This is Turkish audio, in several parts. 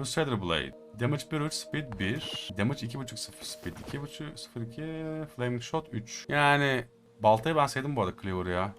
Crusader Blade. Damage 1 3, speed 1. Damage 2.5 0, speed 2.5 0 2. Flaming Shot 3. Yani baltayı ben sevdim bu arada Cleaver ya.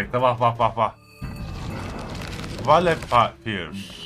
Bekle bak bak bak bak. Vale Fire.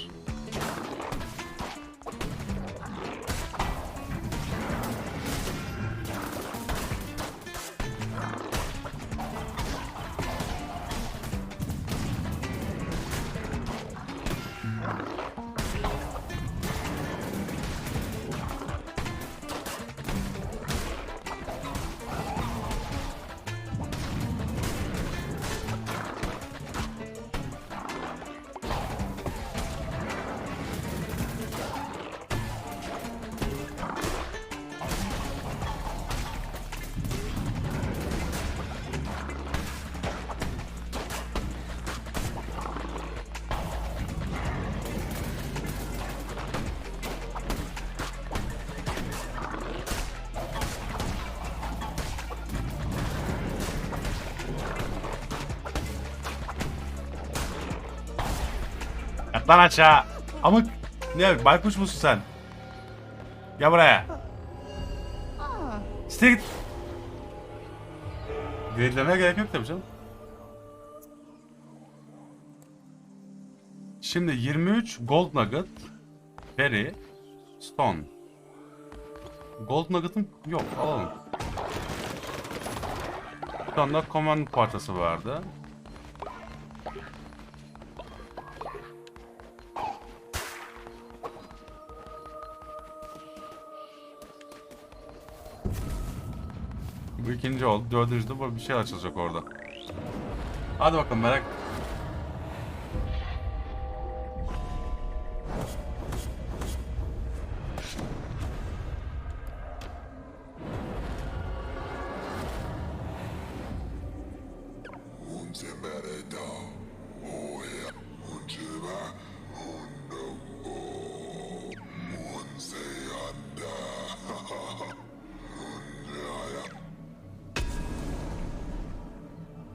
Yat lan aşağı. Amık. Ne baykuş musun sen? Gel buraya. Siktir git. Grade'lemeye gerek yok tabii canım. Şimdi 23 Gold Nugget, Berry, Stone. Gold Nugget'ım yok alalım. Bir tane command parçası vardı. Bu ikinci oldu. Dördüncü de bir şey açılacak orada. Hadi bakalım merak.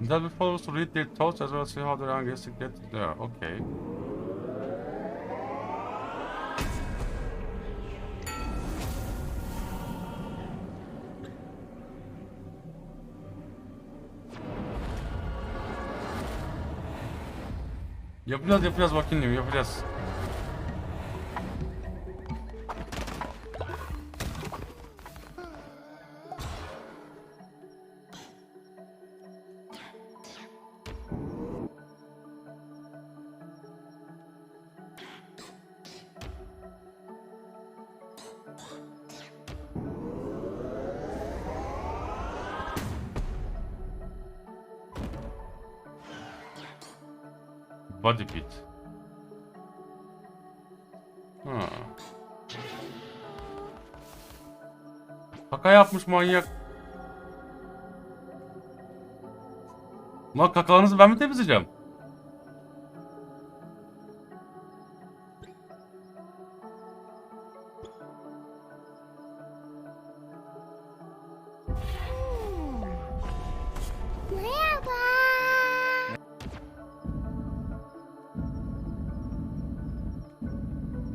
That will follow to read their thoughts as well as see how their anger to get there. Okay. Yapacağız yapacağız bakayım yapacağız. Body kit. Ha. Kaka yapmış manyak. Lan kakalarınızı ben mi temizleyeceğim?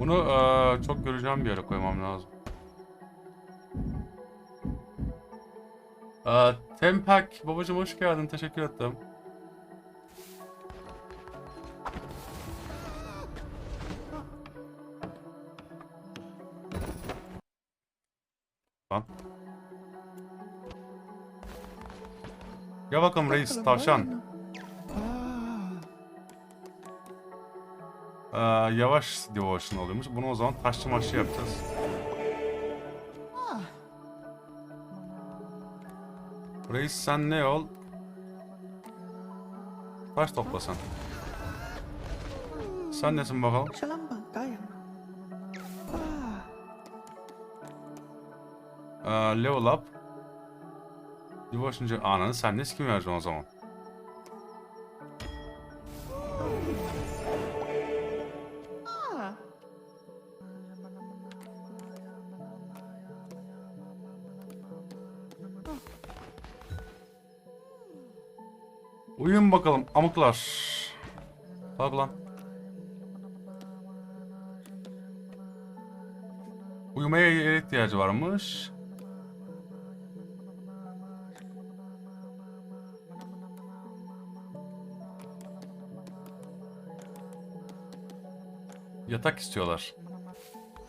Bunu eee, çok göreceğim bir yere koymam lazım. Eee Tempak babacım hoş geldin. Teşekkür ettim. Lan. Gel bakalım reis tavşan. Ee, yavaş devotion oluyormuş. Bunu o zaman taşçı maçlı yapacağız. Reis sen ne ol? Taş toplasan. Sen nesin bakalım? Ee, level up. Devotion'cı ananı sen ne skin vereceksin o zaman? Uyuyun bakalım amıklar. Kalk lan. Uyumaya yer ihtiyacı varmış. Yatak istiyorlar.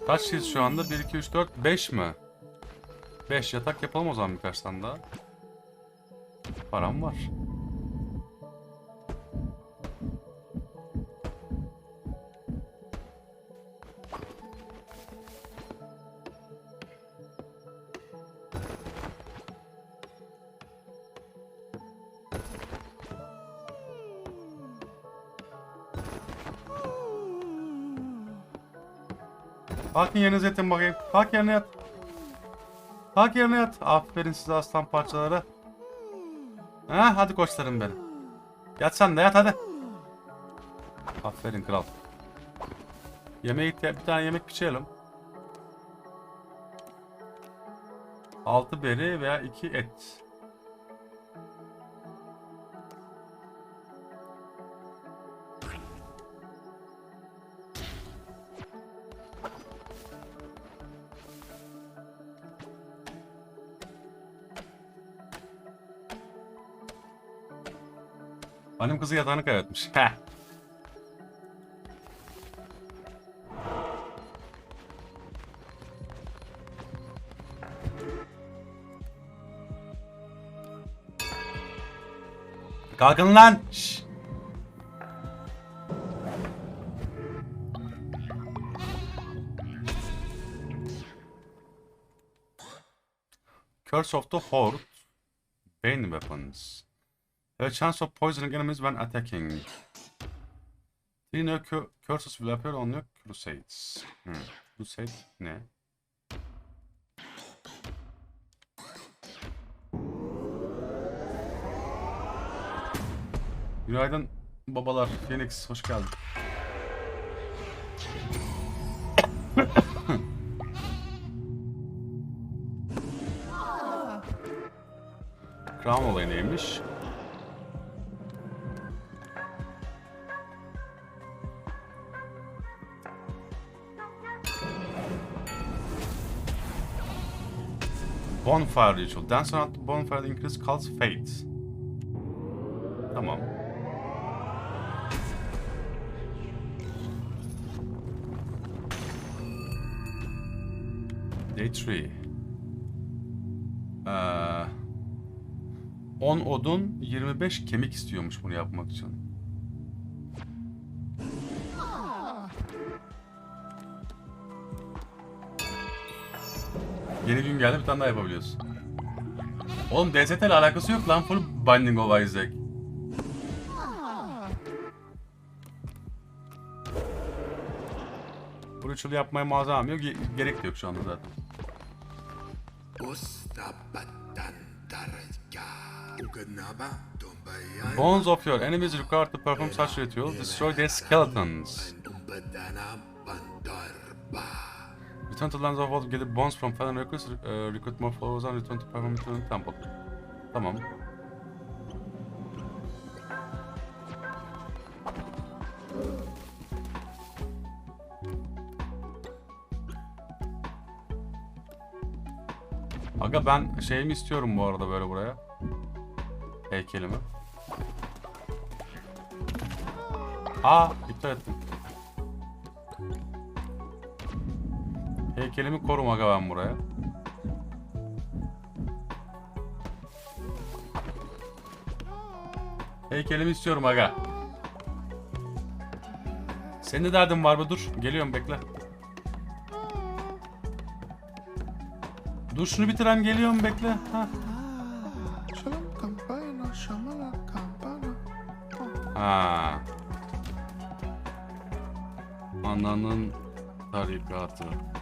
Kaç kişiyiz şu anda? 1, 2, 3, 4, 5 mi? 5 yatak yapalım o zaman birkaç tane daha. Param var. Kalkın yerinize yatın bakayım. Kalk yerine yat. Kalk yerine yat. Aferin size aslan parçaları. Ha, hadi koçlarım benim. Yat sen de yat hadi. Aferin kral. Yemeğe ihtiya- bir tane yemek pişirelim. 6 beri veya 2 et. Annem kızı yatağını kaybetmiş. Heh. Kalkın lan! Şşş! Curse of the Horde. Bane weapons. A chance of poisoning enemies when attacking. Three new cu- curses will appear on your crusades. Hmm. Crusade ne? Günaydın babalar. Phoenix hoş geldin. Crown olayı neymiş? Bonfire ritual. Dance around the bonfire to increase cult's fate. Tamam. Day 3. Ee, 10 odun, 25 kemik istiyormuş bunu yapmak için. Yeni gün geldi bir tane daha yapabiliyorsun. Oğlum DST ile alakası yok lan full Binding of Isaac. Bu ritual yapmaya malzemem yok. ge- Gerek de yok şu anda zaten. Bones of your enemies required to perform such ritual. Destroy their skeletons. Return to Lands of Old gelip Bones from Fallen Records, uh, recruit more followers and return to perform to Temple. Tamam. Aga ben şeyimi istiyorum bu arada böyle buraya. Heykelimi. Aa iptal ettim. Heykelimi korum aga ben buraya. Heykelimi istiyorum aga. Senin de derdin var mı? Dur. Geliyorum bekle. Dur şunu bitirem geliyorum bekle. Ha. Ha. Ananın tarikatı.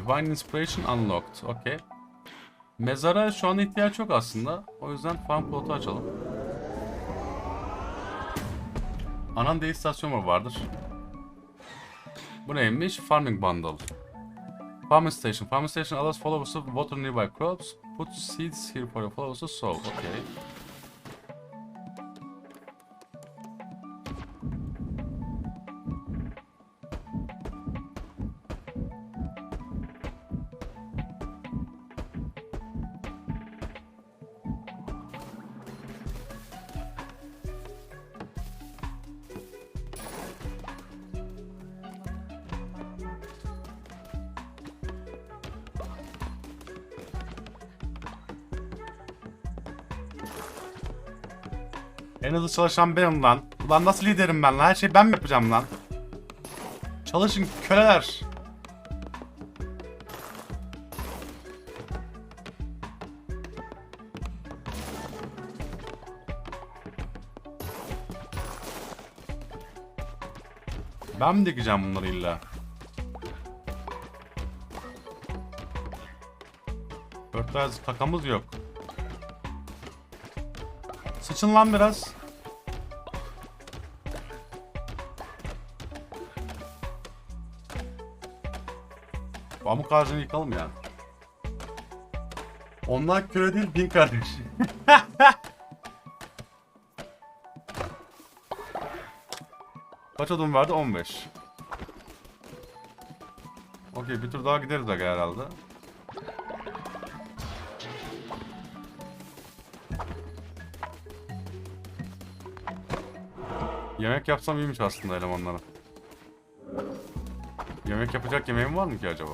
Divine Inspiration Unlocked. Okey. Mezara şu an ihtiyaç yok aslında. O yüzden farm plotu açalım. Anan istasyon mu vardır? Bu neymiş? Farming Bundle. Farming Station. Farming Station allows followers to water nearby crops. Put seeds here for your followers to sow. Okay. En hızlı çalışan benim lan. Ulan nasıl liderim ben lan? Her şeyi ben mi yapacağım lan? Çalışın köleler. Ben mi dikeceğim bunları illa? Fertilizer takamız yok. Sıçın lan biraz. Pamuk ağacını yıkalım ya. Onlar köle değil bin kardeş. Kaç adım verdi? 15. Okey bir tur daha gideriz herhalde. Yemek yapsam iyiymiş aslında elemanlara. Yemek yapacak yemeğim var mı ki acaba?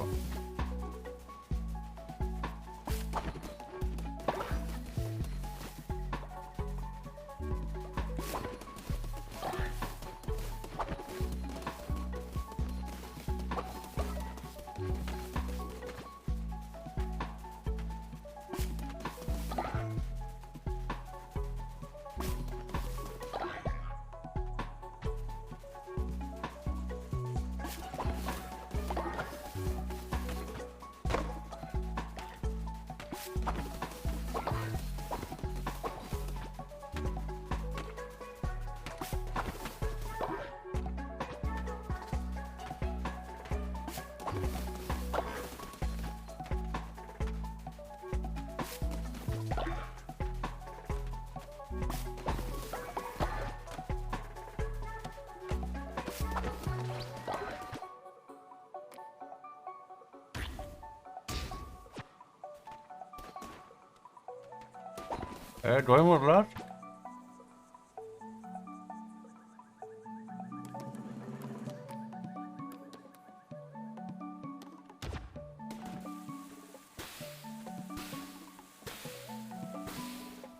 Evet doymadılar.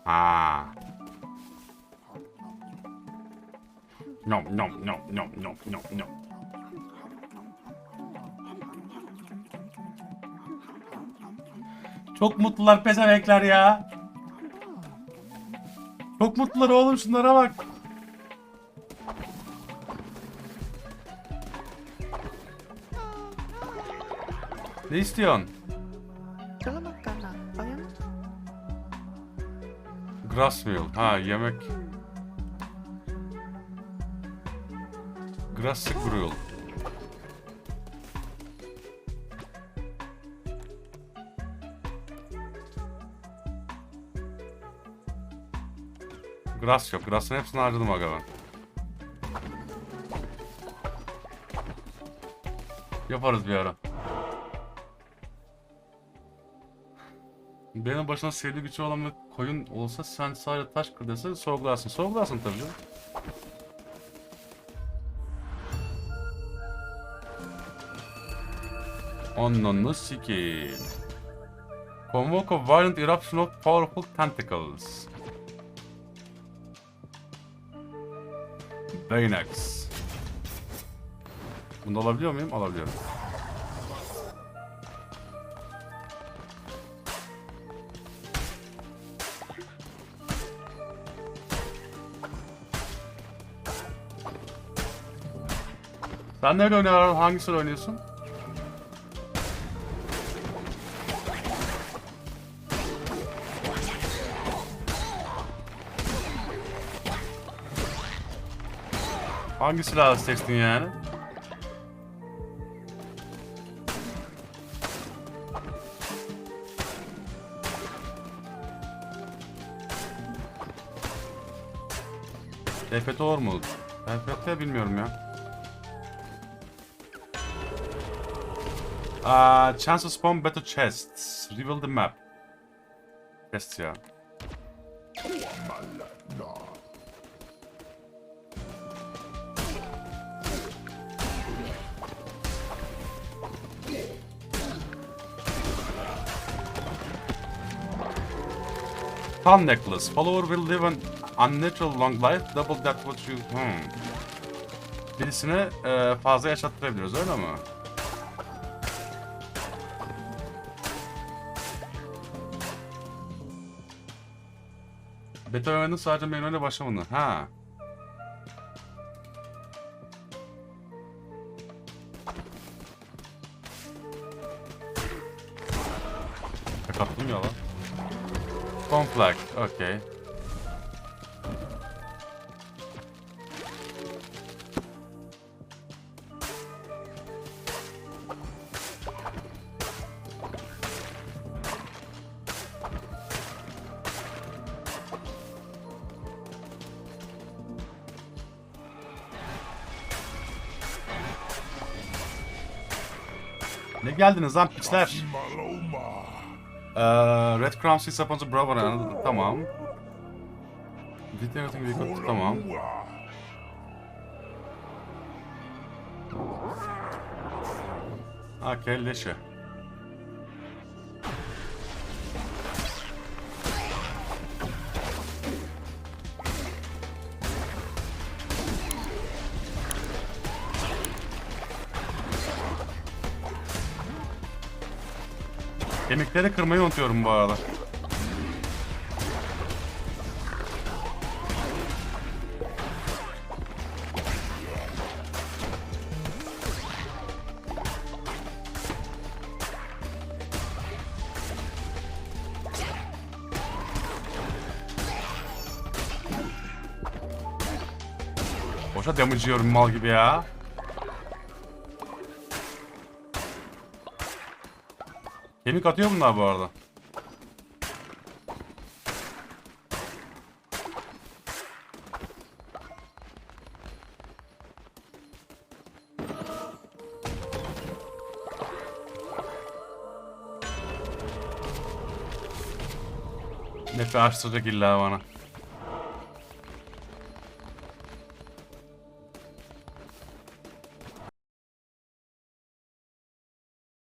Ha. Nom nom nom nom nom nom nom. Çok mutlular pezemekler ya. Çok mutlular oğlum şunlara bak. Ne istiyorsun? Grass meal. Ha yemek. Grass gruel. Grass yok. Grass'ın hepsini harcadım aga ben. Yaparız bir ara. Benim başına sihirli gücü olan bir koyun olsa sen sadece taş kır dese sorgularsın. Sorgularsın tabii canım. Onunu sikeyim. Convoke a violent eruption of powerful tentacles. Baynex. Bunu alabiliyor muyum? Alabiliyorum. Sen nerede oynuyorsun? Hangisini oynuyorsun? Hangi silahı seçtin yani? TFT olur mu? TFT bilmiyorum ya. Uh, chance to spawn better chests. Reveal the map. Chests ya. Thumb necklace. Follower will live an unnatural long life. Double that what you... Hmm. Birisine e, fazla yaşattırabiliyoruz öyle mi? Beta oyunun sadece menüyle başlamını. Ha. Ne geldiniz lan piçler? Ee, Red Crown Seas upon the Bravo anladım. Tamam. Did everything. Tamam. Okey, leşe. Kemikleri kırmayı unutuyorum bu arada. Boşa damage yiyorum mal gibi ya. Kemik atıyor bunlar bu arada. Nefi açtıracak illa bana.